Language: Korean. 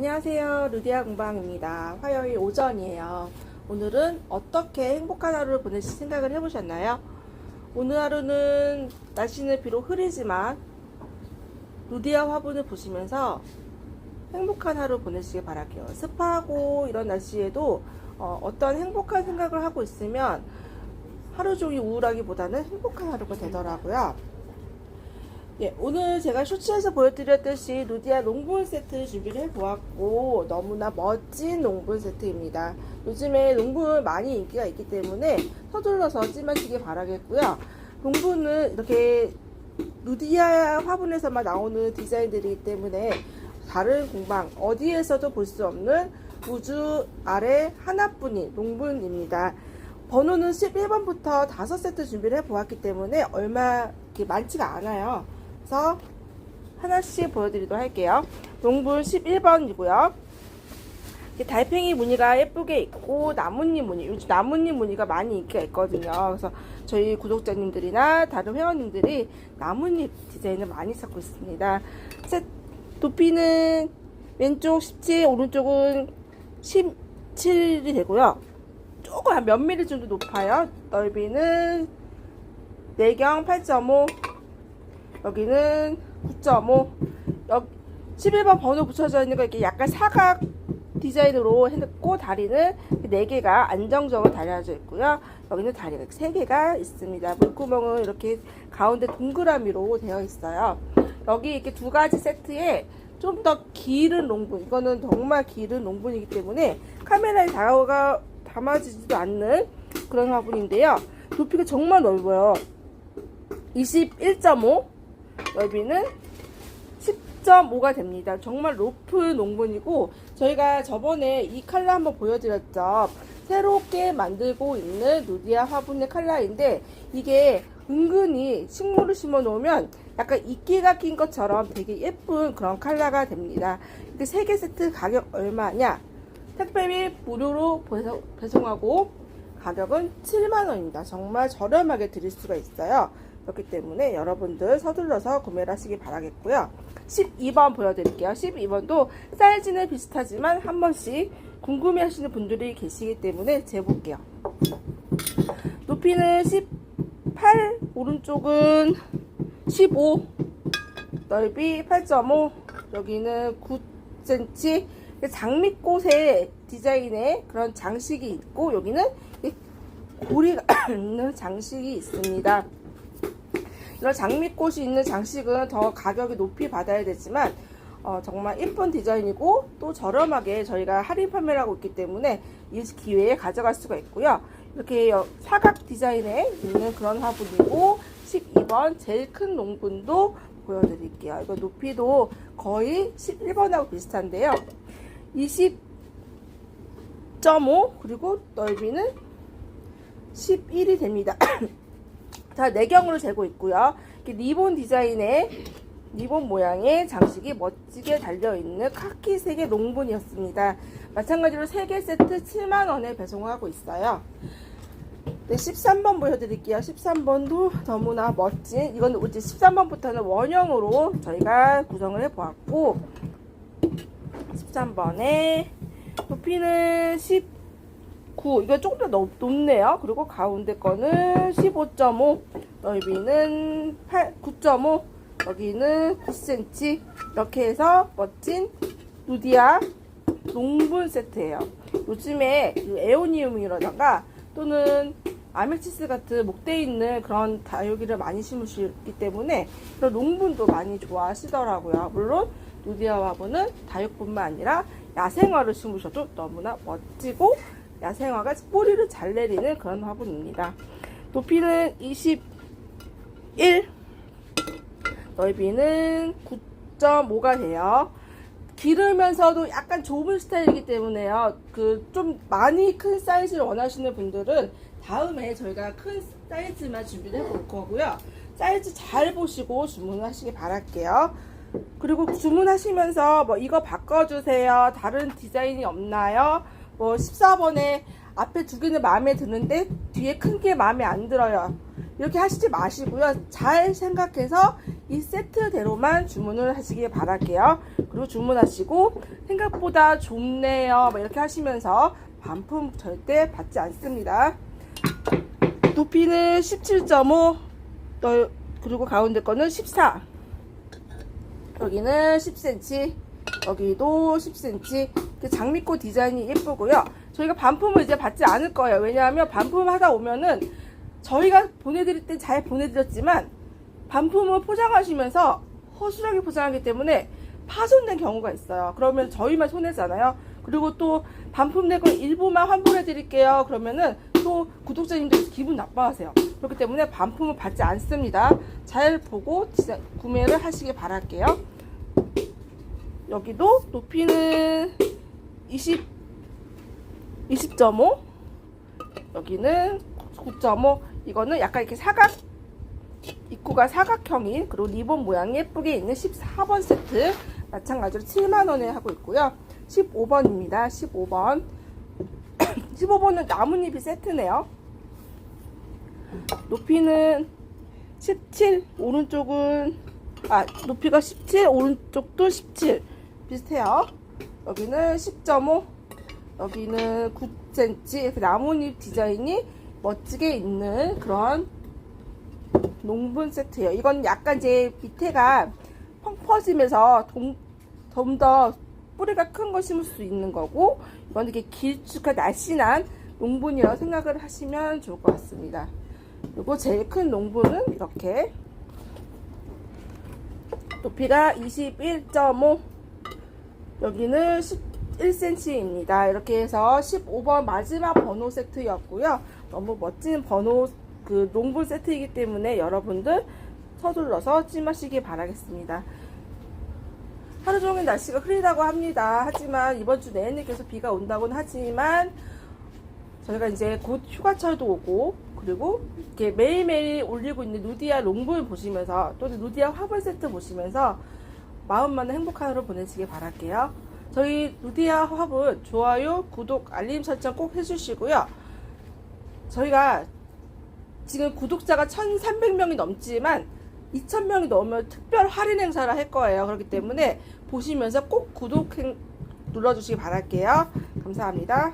안녕하세요. 루디아 공방입니다. 화요일 오전이에요. 오늘은 어떻게 행복한 하루를 보내실 생각을 해보셨나요? 오늘 하루는 날씨는 비록 흐리지만 루디아 화분을 보시면서 행복한 하루 보내시길 바랄게요. 습하고 이런 날씨에도 어, 떤 행복한 생각을 하고 있으면 하루 종일 우울하기보다는 행복한 하루가 되더라고요. 예, 오늘 제가 쇼츠에서 보여드렸듯이 루디아 농분 세트 준비를 해보았고 너무나 멋진 농분 세트입니다. 요즘에 농분 많이 인기가 있기 때문에 서둘러서 찜하시길 바라겠고요. 농분은 이렇게 루디아 화분에서만 나오는 디자인들이기 때문에 다른 공방 어디에서도 볼 수 없는 우주 아래 하나뿐인 농분입니다. 번호는 11번부터 5세트 준비를 해보았기 때문에 얼마 많지가 않아요. 그래서 하나씩 보여드리도록 할게요. 농분 11번이고요. 달팽이 무늬가 예쁘게 있고 나뭇잎 무늬, 요즘 나뭇잎 무늬가 많이 인기가 있거든요. 그래서 저희 구독자님들이나 다른 회원님들이 나뭇잎 디자인을 많이 찾고 있습니다. 셋, 높이는 왼쪽 17, 오른쪽은 17이 되고요. 조금 한몇 미리 정도 높아요. 넓이는 내경 8.5, 여기는 9.5, 여기 11번 번호 붙여져 있는 거 이렇게 약간 사각 디자인으로 해놓고 다리는 4개가 안정적으로 달려져 있고요. 여기는 다리가 3개가 있습니다. 물구멍은 이렇게 가운데 동그라미로 되어 있어요. 여기 이렇게 두 가지 세트에 좀 더 길은 농분, 이거는 정말 길은 농분이기 때문에 카메라에 다가 담아지지도 않는 그런 화분인데요. 높이가 정말 넓어요. 21.5 넓이는 10.5가 됩니다. 정말 높은 농분이고 저희가 저번에 이 칼라 한번 보여드렸죠. 새롭게 만들고 있는 누디아 화분의 칼라인데 이게 은근히 식물을 심어 놓으면 약간 이끼가 낀 것처럼 되게 예쁜 그런 칼라가 됩니다. 이게 3개 세트 가격 얼마냐? 택배비 무료로 배송, 배송하고 가격은 7만원입니다. 정말 저렴하게 드릴 수가 있어요. 그렇기 때문에 여러분들 서둘러서 구매를 하시기 바라겠고요. 12번 보여드릴게요. 12번도 사이즈는 비슷하지만 한 번씩 궁금해 하시는 분들이 계시기 때문에 재볼게요. 높이는 18, 오른쪽은 15, 넓이 8.5, 여기는 9cm, 장미꽃의 디자인의 그런 장식이 있고, 여기는 고리가 있는 장식이 있습니다. 이런 장미꽃이 있는 장식은 더 가격이 높이 받아야 되지만 어, 정말 예쁜 디자인이고 또 저렴하게 저희가 할인 판매를 하고 있기 때문에 이 기회에 가져갈 수가 있고요. 이렇게 사각 디자인에 있는 그런 화분이고 12번 제일 큰 농분도 보여드릴게요. 이거 높이도 거의 11번하고 비슷한데요. 20.5 그리고 넓이는 11이 됩니다. 자, 내경으로 재고 있고요. 리본 디자인의 리본 모양의 장식이 멋지게 달려있는 카키색의 농분이었습니다. 마찬가지로 3개 세트 7만원에 배송하고 있어요. 네, 13번 보여드릴게요. 13번도 너무나 멋진, 이건 이제 13번부터는 원형으로 저희가 구성을 해보았고, 13번에 높이는 19, 이거 조금 더 높, 높네요. 그리고 가운데 거는 15.5, 넓이는 8, 9.5, 여기는 9cm. 이렇게 해서 멋진 누디아 농분 세트예요. 요즘에 그 에오니움이라던가 또는 아메치스 같은 목대 있는 그런 다육이를 많이 심으시기 때문에 그런 농분도 많이 좋아하시더라고요. 물론 누디아 화분은 다육뿐만 아니라 야생화를 심으셔도 너무나 멋지고 야생화가 뿌리를 잘 내리는 그런 화분입니다. 높이는 21, 넓이는 9.5가 돼요. 기르면서도 약간 좁은 스타일이기 때문에요. 그 좀 많이 큰 사이즈를 원하시는 분들은 다음에 저희가 큰 사이즈만 준비를 해볼 거고요. 사이즈 잘 보시고 주문하시기 바랄게요. 그리고 주문하시면서 뭐 이거 바꿔주세요. 다른 디자인이 없나요? 뭐 14번에 앞에 두 개는 마음에 드는데 뒤에 큰 게 마음에 안 들어요. 이렇게 하시지 마시고요. 잘 생각해서 이 세트대로만 주문을 하시길 바랄게요. 그리고 주문하시고 생각보다 좁네요. 막 이렇게 하시면서 반품 절대 받지 않습니다. 높이는 17.5, 넓- 그리고 가운데 거는 14. 여기는 10cm, 여기도 10cm. 이렇게 장미꽃 디자인이 예쁘고요. 저희가 반품을 이제 받지 않을 거예요. 왜냐하면 반품하다 오면은 저희가 보내드릴 때 잘 보내드렸지만 반품을 포장하시면서 허술하게 포장하기 때문에 파손된 경우가 있어요. 그러면 저희만 손해잖아요. 그리고 또 반품된 거 일부만 환불해 드릴게요. 그러면은 또 구독자님들 기분 나빠하세요. 그렇기 때문에 반품을 받지 않습니다. 잘 보고 구매를 하시길 바랄게요. 여기도 높이는 20, 20.5 여기는 9.5 이거는 약간 이렇게 사각 입구가 사각형인 그리고 리본 모양이 예쁘게 있는 14번 세트. 마찬가지로 7만원에 하고 있고요. 15번입니다. 15번. 15번은 나뭇잎이 세트네요. 높이는 17 오른쪽은 아 높이가 17 오른쪽도 17 비슷해요 여기는 10.5 여기는 9cm 이렇게 나뭇잎 디자인이 멋지게 있는 그런 농분 세트예요. 이건 약간 이제 밑에가 펑 퍼지면서 좀 더 뿌리가 큰거 심을 수 있는 거고 이건 이렇게 길쭉한 날씬한 농분이라고 생각을 하시면 좋을 것 같습니다. 그리고 제일 큰 농분은 이렇게 높이가 21.5 여기는 11cm입니다. 이렇게 해서 15번 마지막 번호 세트였고요. 너무 멋진 번호 그 농분 세트이기 때문에 여러분들 서둘러서 찜하시기 바라겠습니다. 하루 종일 날씨가 흐리다고 합니다. 하지만 이번 주 내내 계속 비가 온다고는 하지만 저희가 이제 곧 휴가철도 오고 그리고 이렇게 매일매일 올리고 있는 누디아 롱볼 보시면서 또 누디아 화분 세트 보시면서 마음만은 행복한 하루 보내시길 바랄게요. 저희 누디아 화분 좋아요, 구독, 알림 설정 꼭 해주시고요. 저희가 지금 구독자가 1,300명이 넘지만 2,000명이 넘으면 특별 할인 행사를 할 거예요. 그렇기 때문에 보시면서 꼭 구독 눌러주시기 바랄게요. 감사합니다.